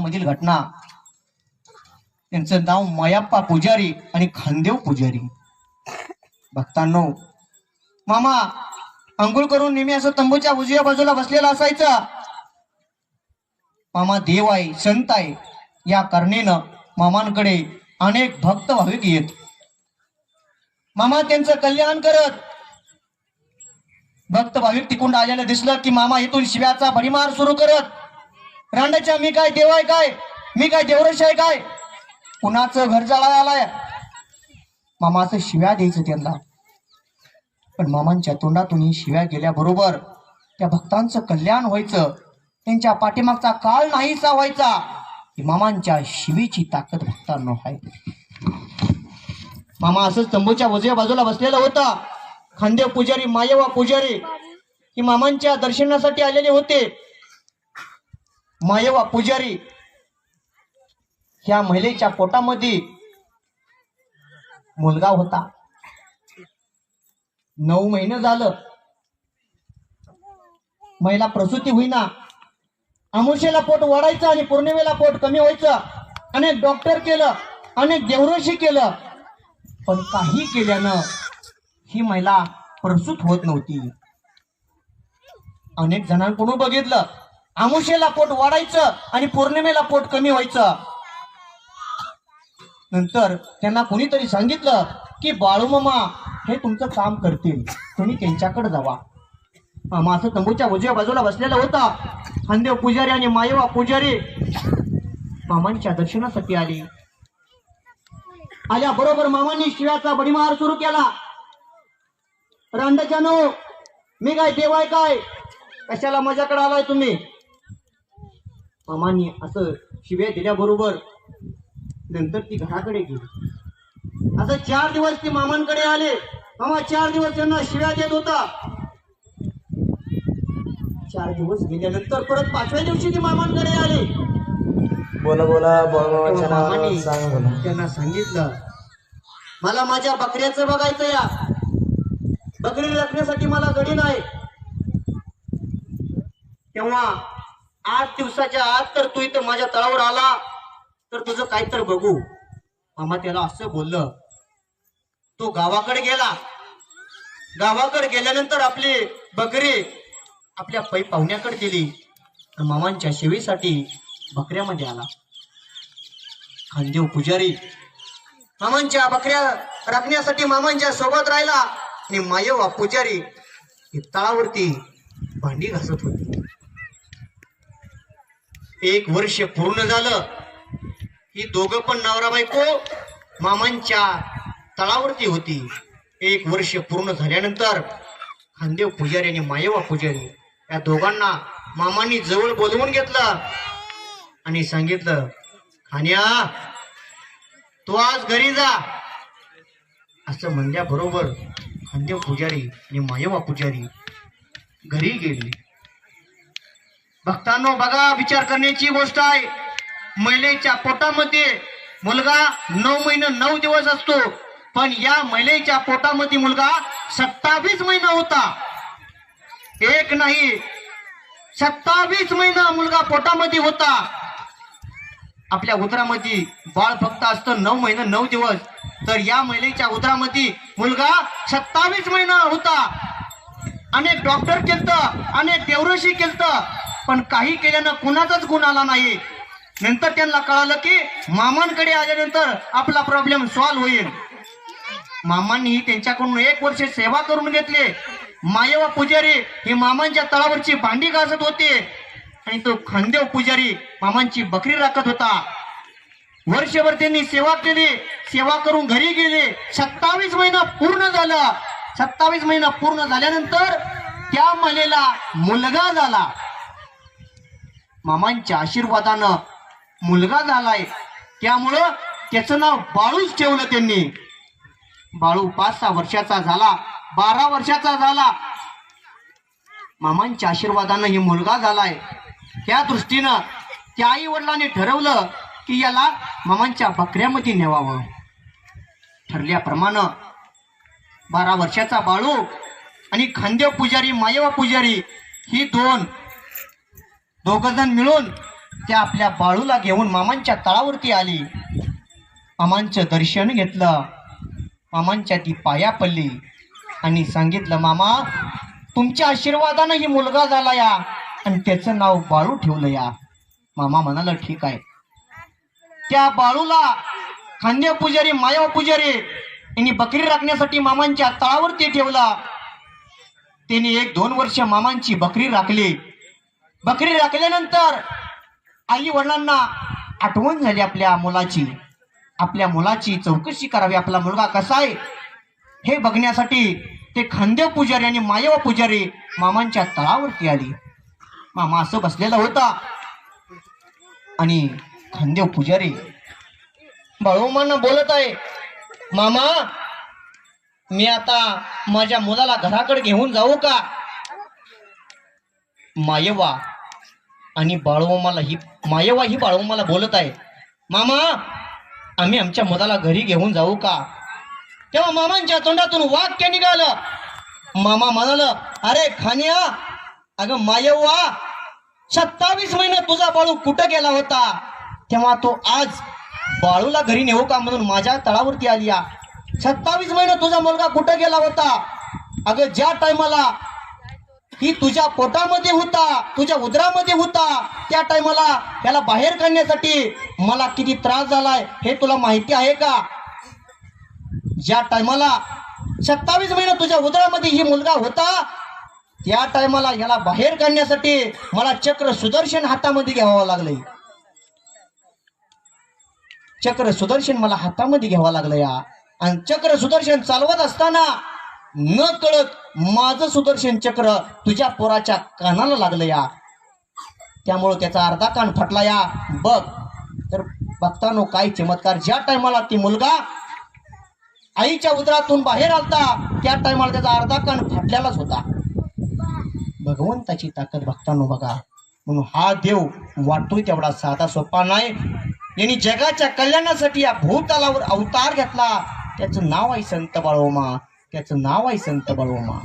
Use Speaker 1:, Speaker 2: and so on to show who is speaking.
Speaker 1: गावामधील घटना. त्यांचं नाव मयाप्पा पुजारी आणि खानदेव पुजारी. भक्तांनो मामा अंघोळ करून नेहमी असं तंबूच्या उजव्या बाजूला बसलेला असायचा. मामा देव आहे संत आहे. या करणेनं मामांकडे अनेक भक्त भाविक येत. मामा त्यांचं कल्याण करत. भक्त भाविक तिकुंड आलेलं दिसलं की मामा इथून शिव्याचा भडीमार सुरू करत. रांडाच्या मी काय देव आहे काय? मी काय देवरश आहे काय? कुणाचं घर जळाय आलाय? मामाचं शिव्या द्यायचं त्यांना. पण मामांच्या तोंडातून ही शिव्या गेल्याबरोबर त्या भक्तांचं कल्याण व्हायचं. त्यांच्या पाठीमागचा काळ नाहीसा व्हायचा. ही मामांच्या शिवीची ताकद भक्तांना आहे. मामा असंच तंबूच्या उजव्या बाजूला बसलेला होता. खांदेव पुजारी मायवा पुजारी. ही मामांच्या दर्शनासाठी आलेले होते. मायवा पुजारी ह्या महिलेच्या पोटामध्ये मुलगा होता. नऊ महिने झालं. महिला प्रसूती होईना. अमुषेला पोट वाढायचं आणि पौर्णिमेला पोट कमी व्हायचं. अनेक डॉक्टर केलं अनेक देवरोशी केलं. पण काही केल्यानं ही महिला प्रसूत होत नव्हती. अनेक जणांकडून बघितलं. आमुषेला पोट वाढायचं आणि पौर्णिमेला पोट कमी व्हायचं. नंतर त्यांना कोणीतरी सांगितलं की बाळूमामा हे तुमचं काम करतील. तुम्ही त्यांच्याकडे जावा. मामा असं तंबूच्या उजव्या बाजूला बसलेला होता. खांदेव पुजारी आणि मायवा पुजारी मामांच्या दर्शनासाठी आली. आल्या बरोबर मामांनी शिव्याचा बडीमार सुरू केला. रांडाच्यानो मी काय देवाय काय? कशाला माझ्याकडे आलाय तुम्ही? मामांनी असं शिव्या दिल्याबरोबर नंतर ती घराकडे गेली. असं चार दिवस ती मामांकडे आले. मामा चार दिवस त्यांना शिव्या देत होता. चार दिवस गेल्यानंतर परत पाचव्या दिवशी ती मामांकडे आले.
Speaker 2: बोला बोला
Speaker 1: मामांनी त्यांना सांगितलं मला माझ्या बकऱ्याचं बघायचं या बकरी राखण्यासाठी मला गडी नाही. तेव्हा आठ दिवसाच्या आत तर तू इथं माझ्या तळावर आला तर तुझं काय तर बघू. मामा त्याला असं बोललं तो गावाकडे गेला. गावाकडे गेल्यानंतर आपली बकरी आपल्या पै पाहुण्याकडे गेली. तर मामांच्या शेवीसाठी बकऱ्यामध्ये आला. खानदेव पुजारी मामांच्या बकऱ्या राखण्यासाठी मामांच्या सोबत राहिला. आणि मायवा पुजारी हे तळावरती भांडी घासत होती. एक वर्ष पूर्ण झालं. ही दोघं पण नवरा बायको मामांच्या तळावरती होती. एक वर्ष पूर्ण झाल्यानंतर खांदेव पुजारी आणि मायवा पुजारी या दोघांना मामांनी जवळ बोलवून घेतलं आणि सांगितलं खान्या तू आज घरी जा. असं म्हणल्याबरोबर खांदेव पुजारी आणि मायवा पुजारी घरी गेली. भक्तांनो बघा विचार करण्याची गोष्ट आहे. महिलेच्या पोटामध्ये मुलगा नऊ महिने नऊ दिवस असतो पण या महिलेच्या पोटामध्ये मुलगा सत्तावीस महिना होता. एक नाही सत्तावीस महिना मुलगा पोटामध्ये होता. आपल्या उदरामध्ये बाळ फक्त असतं नऊ महिने नऊ दिवस तर या महिलेच्या उदरामध्ये मुलगा सत्तावीस महिना होता. अनेक डॉक्टर केलत अनेक देवरशी केलत पण काही केल्यानं कुणाचाच गुण आला नाही नंतर त्यांना कळालं की मामांकडे आल्यानंतर आपला प्रॉब्लेम सॉल्व्ह होईल. मामांनी त्यांच्याकडून एक वर्ष सेवा करून घेतले. मायवा पुजारी हे मामांच्या तळावरची भांडी घासत होते. आणि तो खांदेव पुजारी मामांची बकरी राखत होता. वर्षभर त्यांनी सेवा केली. सेवा करून घरी गेले. सत्तावीस महिना पूर्ण झाला. सत्तावीस महिना पूर्ण झाल्यानंतर त्या महिलेला मुलगा झाला. मामांच्या आशीर्वादानं मुलगा झालाय. त्यामुळं त्याचं नाव बाळूच ठेवलं त्यांनी. बाळू पाच सहा वर्षाचा झाला बारा वर्षाचा झाला. मामांच्या आशीर्वादानं हे मुलगा झालाय. त्या दृष्टीनं त्या आई वडिलांनी ठरवलं की याला मामांच्या बकऱ्यामध्ये नेवावं. ठरल्याप्रमाणे बारा वर्षाचा बाळू आणि खांदेव पुजारी मायवा पुजारी ही दोन दोघजण मिळून त्या आपल्या बाळूला घेऊन मामांच्या तळावरती आली. मामांचं दर्शन घेतलं. मामांच्या ती पाया पडली आणि सांगितलं मामा तुमच्या आशीर्वादानं ही मुलगा झाला या आणि त्याचं नाव बाळू ठेवलं या. मामा म्हणाला ठीक आहे. त्या बाळूला खांद्या पुजारी माया पुजारी यांनी बकरी राखण्यासाठी मामांच्या तळावरती ठेवला. त्याने एक दोन वर्ष मामांची बकरी राखली. बकरी राखल्यानंतर आई वडिलांना आठवण झाली आपल्या मुलाची. आपल्या मुलाची चौकशी करावी. आपला मुलगा कसा आहे हे बघण्यासाठी ते खांदेव पुजारी आणि मायव पुजारी मामांच्या तळावरती आली. मामा असं बसलेला होता आणि खांदेव पुजारी बाळूमांना बोलत आहे मामा मी आता माझ्या मुलाला घराकडे घेऊन जाऊ का? मायवा आणि बाळूमाला ही मायवा ही बाळवमाला बोलत आहे. मामा आम्ही आमच्या मुलाला घरी घेऊन जाऊ का? तेव्हा मामांच्या तोंडातून वाक्य निघालं. मामा म्हणाल अरे खान्या अगं मायव्वा सत्तावीस महिने तुझा बाळू कुठं गेला होता? तेव्हा तो आज बाळूला घरी नेऊ का म्हणून माझ्या तळावरती आली या सत्तावीस महिने तुझा मुलगा कुठं गेला होता? अगं ज्या टायमाला ही तुझ्या पोटामध्ये होता तुझ्या उदरामध्ये होता. त्या टायमाला त्याला बाहेर काढण्यासाठी मला किती त्रास झालाय हे तुला माहिती आहे का? ज्या टायमाला सत्तावीस महिने तुझ्या उदरामध्ये ही मुलगा होता त्या टायमाला याला बाहेर काढण्यासाठी मला चक्र सुदर्शन हातामध्ये घ्यावं लागलंय. चक्र सुदर्शन मला हातामध्ये घ्यावं लागलं या. आणि चक्र सुदर्शन चालवत असताना न कळत माझं सुदर्शन चक्र तुझ्या पोराच्या कानाला लागलं या. त्यामुळं त्याचा अर्धा कान फटला या. बघ. तर बघतानो काय चमत्कार. ज्या टायमाला ती मुलगा आईच्या उदरातून बाहेर आलता त्या टायमाला त्याचा अर्धा कान फाटलेलाच होता. भगवंताची ताकद बघतानो बघा. म्हणून हा देव वाटतोय तेवढा साधा सोपा नाही. यांनी जगाच्या कल्याणासाठी या भूतलावर अवतार घेतला. त्याचं नाव आहे संत बाळोमा. त्याचं नाव आहे संत बाळोमा